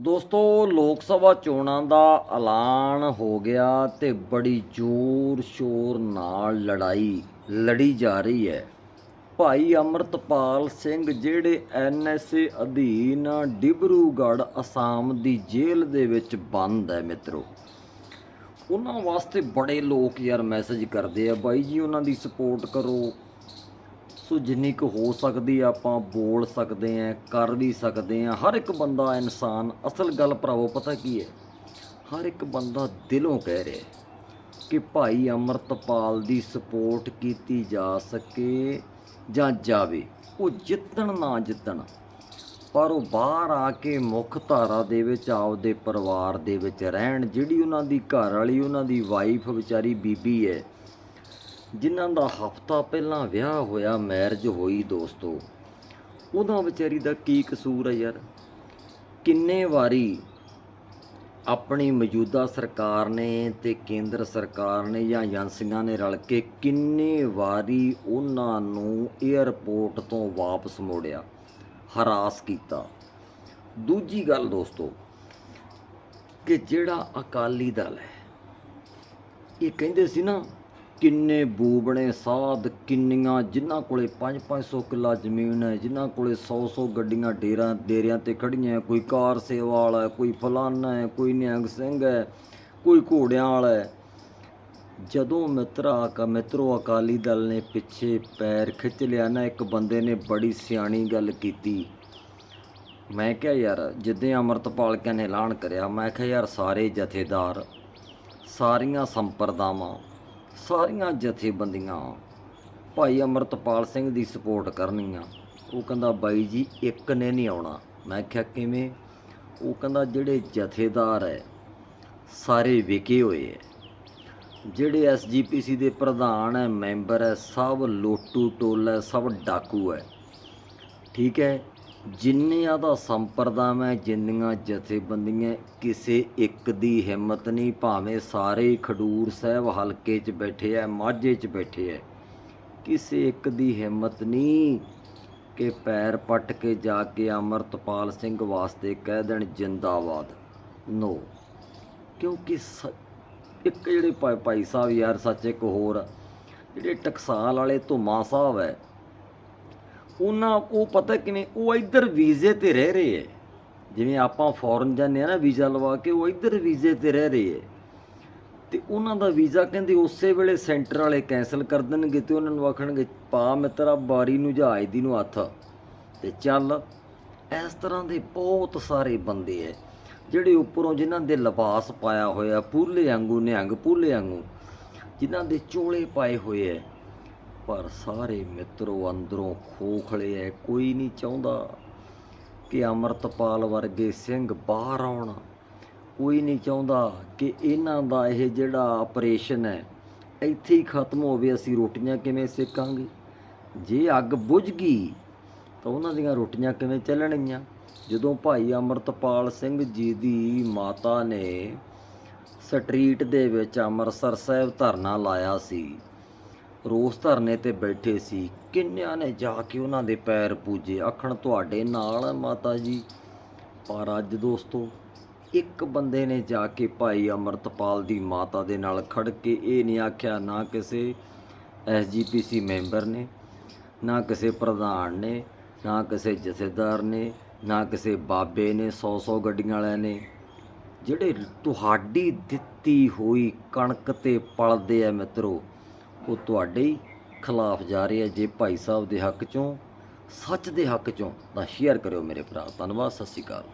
ਦੋਸਤੋ, ਲੋਕ ਸਭਾ ਚੋਣਾਂ ਦਾ ਐਲਾਨ ਹੋ ਗਿਆ ਤੇ ਬੜੀ ਜ਼ੋਰ ਸ਼ੋਰ ਨਾਲ ਲੜਾਈ ਲੜੀ ਜਾ ਰਹੀ ਹੈ। ਭਾਈ ਅਮਰਤਪਾਲ ਸਿੰਘ, ਜਿਹੜੇ ਐਨਐਸਏ ਅਧੀਨ ਡਿਬਰੂਗੜ੍ਹ ਅਸਾਮ ਦੀ ਜੇਲ੍ਹ ਦੇ ਵਿੱਚ ਬੰਦ ਹੈ ਮਿੱਤਰੋ। ਉਹਨਾਂ ਵਾਸਤੇ ਬੜੇ ਲੋਕ ਯਾਰ ਮੈਸੇਜ ਕਰਦੇ ਆ। ਬਾਈ ਜੀ, ਉਹਨਾਂ ਦੀ ਸਪੋਰਟ ਕਰੋ। ਸੋ ਜਿੰਨੀ ਕੁ ਹੋ ਸਕਦੀ ਆ, ਆਪਾਂ ਬੋਲ ਸਕਦੇ ਆ, ਕਰ ਵੀ ਸਕਦੇ ਆ। ਹਰ ਇੱਕ ਬੰਦਾ ਇਨਸਾਨ, ਅਸਲ ਗੱਲ ਭਰਾਵੋ, ਪਤਾ ਕੀ ਹੈ? ਹਰ ਇੱਕ ਬੰਦਾ ਦਿਲੋਂ ਕਹਿ ਰਿਹਾ ਕਿ ਭਾਈ ਅਮਰਤਪਾਲ ਦੀ ਸਪੋਰਟ ਕੀਤੀ ਜਾ ਸਕੇ ਜਾਂ ਜਾਵੇ। ਉਹ ਜਿੱਤਣ ਨਾ ਜਿੱਤਣ, ਪਰ ਉਹ ਬਾਹਰ ਆ ਕੇ ਮੁੱਖ ਧਾਰਾ ਦੇ ਵਿੱਚ, ਆਪਦੇ ਪਰਿਵਾਰ ਦੇ ਵਿੱਚ ਰਹਿਣ। ਜਿਹੜੀ ਉਹਨਾਂ ਦੀ ਘਰ ਵਾਲੀ ਉਹਨਾਂ ਦੀ ਵਾਈਫ ਵਿਚਾਰੀ ਬੀਬੀ ਹੈ ਜਿਨ੍ਹਾਂ ਦਾ ਹਫਤਾ ਪਹਿਲਾਂ ਵਿਆਹ ਹੋਇਆ ਮੈਰਿਜ ਹੋਈ ਦੋਸਤੋ। ਉਹਦਾ ਵਿਚਾਰੀ ਦਾ ਕੀ ਕਸੂਰ ਹੈ ਯਾਰ? ਕਿੰਨੇ ਵਾਰੀ ਆਪਣੀ ਮੌਜੂਦਾ ਸਰਕਾਰ ਨੇ ਤੇ ਕੇਂਦਰ ਸਰਕਾਰ ਨੇ ਜਾਂ ਏਜੰਸੀਆਂ ਨੇ ਰਲ ਕੇ ਕਿੰਨੇ ਵਾਰੀ ਉਹਨਾਂ ਨੂੰ 에ਅਰਪੋਰਟ ਤੋਂ ਵਾਪਸ ਮੋੜਿਆ, ਹਰਾਸ ਕੀਤਾ। ਦੂਜੀ ਗੱਲ ਦੋਸਤੋ, ਕਿ ਜਿਹੜਾ ਅਕਾਲੀ ਦਲ ਹੈ, ਇਹ ਕਹਿੰਦੇ ਸੀ ਨਾ ਕਿੰਨੇ ਬੂਬਣੇ ਸਾਧ ਕਿੰਨੀਆਂ, ਜਿਨ੍ਹਾਂ ਕੋਲੇ 5-500 ਕਿੱਲਾ ਜ਼ਮੀਨ ਹੈ, ਜਿਨ੍ਹਾਂ ਕੋਲੇ 100-100 ਗੱਡੀਆਂ ਡੇਰਾਂ, ਡੇਰਿਆਂ ਤੇ ਖੜੀਆਂ ਕੋਈ ਕਾਰ ਸੇਵਾ ਵਾਲਾ ਕੋਈ ਫਲਾਨਾ ਹੈ, ਕੋਈ ਨਿਹੰਗ ਸਿੰਘ ਹੈ, ਕੋਈ ਘੋੜਿਆਂ ਵਾਲਾ ਹੈ। ਜਦੋਂ ਮਿੱਤਰਾ ਕਾ ਮਿੱਤਰੋ ਅਕਾਲੀ ਦਲ ਨੇ ਪਿੱਛੇ ਪੈਰ ਖਿੱਚ ਲਿਆ, ਨਾ ਇੱਕ ਬੰਦੇ ਨੇ ਬੜੀ ਸਿਆਣੀ ਗੱਲ ਕੀਤੀ। ਮੈਂ ਕਿਹਾ, ਯਾਰ, ਜਿੱਦਾਂ ਅਮਰਤਪਾਲ ਕਿਆ ਨੇ ਐਲਾਨ ਕਰਿਆ, ਮੈਂ ਕਿਹਾ, ਯਾਰ, ਸਾਰੇ ਜਥੇਦਾਰ, ਸਾਰੀਆਂ ਸੰਪਰਦਾਵਾਂ ਸਾਰੀਆਂ ਜਥੇਬੰਦੀਆਂ ਭਾਈ ਅਮਰਤਪਾਲ ਸਿੰਘ ਦੀ ਸਪੋਰਟ ਕਰਨੀਆਂ। ਉਹ ਕਹਿੰਦਾ, ਬਾਈ ਜੀ, ਇੱਕ ਨੇ ਨਹੀਂ ਆਉਣਾ। ਮੈਂ ਕਿਹਾ, ਕਿਵੇਂ? ਉਹ ਕਹਿੰਦਾ, ਜਿਹੜੇ ਜਥੇਦਾਰ ਹੈ ਸਾਰੇ ਵਿਕੇ ਹੋਏ ਹੈ ਜਿਹੜੇ ਐਸਜੀਪੀਸੀ ਦੇ ਪ੍ਰਧਾਨ ਹੈ ਮੈਂਬਰ ਹੈ ਸਭ ਲੋਟੂ ਟੋਲ ਹੈ ਸਭ ਡਾਕੂ ਹੈ ਠੀਕ ਹੈ ਜਿੰਨਿਆਂ ਦਾ ਸੰਪਰਦਾਮ ਹੈ ਜਿੰਨੀਆਂ ਜਥੇਬੰਦੀਆਂ, ਕਿਸੇ ਇੱਕ ਦੀ ਹਿੰਮਤ ਨਹੀਂ, ਭਾਵੇਂ ਸਾਰੇ ਖਡੂਰ ਸਾਹਿਬ ਹਲਕੇ 'ਚ ਬੈਠੇ ਐ, ਮਾਝੇ 'ਚ ਬੈਠੇ ਐ, ਕਿਸੇ ਇੱਕ ਦੀ ਹਿੰਮਤ ਨਹੀਂ ਕਿ ਪੈਰ ਪੱਟ ਕੇ ਜਾ ਕੇ ਅਮਰਤਪਾਲ ਸਿੰਘ ਵਾਸਤੇ ਕਹਿ ਦੇਣ, ਜਿੰਦਾਬਾਦ। ਨੋ। ਕਿਉਂਕਿ ਸ- ਇੱਕ ਜਿਹੜੇ ਭਾਈ ਭਾਈ ਸਾਹਿਬ ਯਾਰ, ਸੱਚ ਇੱਕ ਹੋਰ ਜਿਹੜੇ ਟਕਸਾਲ ਵਾਲੇ ਧੁਮਾ ਸਾਹਿਬ ਹੈ ਉਹਨਾਂ ਉਹ ਪਤਾ ਕਿਵੇਂ, ਉਹ ਇੱਧਰ ਵੀਜ਼ੇ ਤੇ ਰਹਿ ਰਹੇ ਹੈ ਜਿਵੇਂ ਆਪਾਂ ਫੋਰਨ ਜਾਂਦੇ ਆ ਨਾ ਵੀਜ਼ਾ ਲਵਾ ਕੇ, ਉਹ ਇੱਧਰ ਵੀਜ਼ੇ ਤੇ ਰਹਿ ਰਹੇ ਹੈ ਤੇ ਉਹਨਾਂ ਦਾ ਵੀਜ਼ਾ ਕਹਿੰਦੇ ਉਸੇ ਵੇਲੇ ਸੈਂਟਰ ਵਾਲੇ ਕੈਨਸਲ ਕਰ ਦੇਣਗੇ ਤੇ ਉਹਨਾਂ ਨੂੰ ਆਖਣਗੇ, ਪਾ ਮਿੱਤਰਾ ਬਾਰੀ ਨੂੰ ਜਹਾਜ਼ ਦੀ ਨੂੰ ਹੱਥ ਤੇ ਚੱਲ, ਇਸ ਤਰ੍ਹਾਂ ਦੇ ਬਹੁਤ ਸਾਰੇ ਬੰਦੇ ਐ, ਜਿਹੜੇ ਉੱਪਰੋਂ ਜਿਨ੍ਹਾਂ ਦੇ ਲਿਬਾਸ ਪਾਇਆ ਹੋਇਆ, ਪੂਲੇ ਵਾਂਗੂ ਨਿਹੰਗ, ਪੂਲੇ ਵਾਂਗੂ, ਜਿਨ੍ਹਾਂ ਦੇ ਚੋਲੇ ਪਾਏ ਹੋਏ ਐ। ਪਰ ਸਾਰੇ ਮਿੱਤਰੋ, ਅੰਦਰੋਂ ਖੋਖਲੇ ਐ, ਕੋਈ ਨਹੀਂ ਚਾਹੁੰਦਾ ਕਿ ਅਮਰਤਪਾਲ ਵਰਗੇ ਸਿੰਘ ਬਾਹਰ ਆਉਣ। ਕੋਈ ਨਹੀਂ ਚਾਹੁੰਦਾ ਕਿ ਇਹਨਾਂ ਦਾ ਇਹ ਜਿਹੜਾ ਆਪਰੇਸ਼ਨ ਹੈ ਇੱਥੇ ਹੀ ਖਤਮ ਹੋਵੇ, ਅਸੀਂ ਰੋਟੀਆਂ ਕਿਵੇਂ ਸੇਕਾਂਗੇ? ਜੇ ਅੱਗ ਬੁਝ ਗਈ, ਤਾਂ ਉਹਨਾਂ ਦੀਆਂ ਰੋਟੀਆਂ ਕਿਵੇਂ ਚੱਲਣਗੀਆਂ? ਜਦੋਂ ਭਾਈ ਅਮਰਤਪਾਲ ਸਿੰਘ ਜੀ ਦੀ ਮਾਤਾ ਨੇ ਸਟਰੀਟ ਦੇ ਵਿੱਚ ਅੰਮ੍ਰਿਤਸਰ ਸਾਹਿਬ ਧਰਨਾ ਲਾਇਆ ਸੀ ਰੋਸ ਧਰਨੇ ਤੇ ਬੈਠੇ ਸੀ। ਕਿੰਨਿਆਂ ਨੇ ਜਾ ਕੇ ਉਹਨਾਂ ਦੇ ਪੈਰ ਪੂਜੇ? ਆਖਣ, ਤੁਹਾਡੇ ਨਾਲ ਮਾਤਾ ਜੀ। ਪਰ ਅੱਜ ਦੋਸਤੋ, ਇੱਕ ਬੰਦੇ ਨੇ ਜਾ ਕੇ ਭਾਈ ਅਮਰਤਪਾਲ ਦੀ ਮਾਤਾ ਦੇ ਨਾਲ ਖੜ ਕੇ ਇਹ ਨਹੀਂ ਆਖਿਆ, ਨਾ ਕਿਸੇ ਐਸਜੀਪੀਸੀ ਮੈਂਬਰ ਨੇ, ਨਾ ਕਿਸੇ ਪ੍ਰਧਾਨ ਨੇ, ਨਾ ਕਿਸੇ ਜਥੇਦਾਰ ਨੇ, ਨਾ ਕਿਸੇ ਬਾਬੇ ਨੇ 100-100 ਗੱਡੀਆਂ ਵਾਲਿਆਂ ਨੇ। ਜਿਹੜੇ ਤੁਹਾਡੀ ਦਿੱਤੀ ਹੋਈ ਕਣਕ ਤੇ ਪਲਦੇ ਆ ਮਿੱਤਰੋ ਉਹ ਤੁਹਾਡੇ ਹੀ ਖਿਲਾਫ ਜਾ ਰਹੇ ਆ ਜੇ ਭਾਈ ਸਾਹਿਬ ਦੇ ਹੱਕ ਚੋਂ, ਸੱਚ ਦੇ ਹੱਕ ਚੋਂ ਤਾਂ ਸ਼ੇਅਰ ਕਰਿਓ ਮੇਰੇ ਭਰਾ। ਧੰਨਵਾਦ, ਸਤਿ ਸ਼੍ਰੀ ਅਕਾਲ।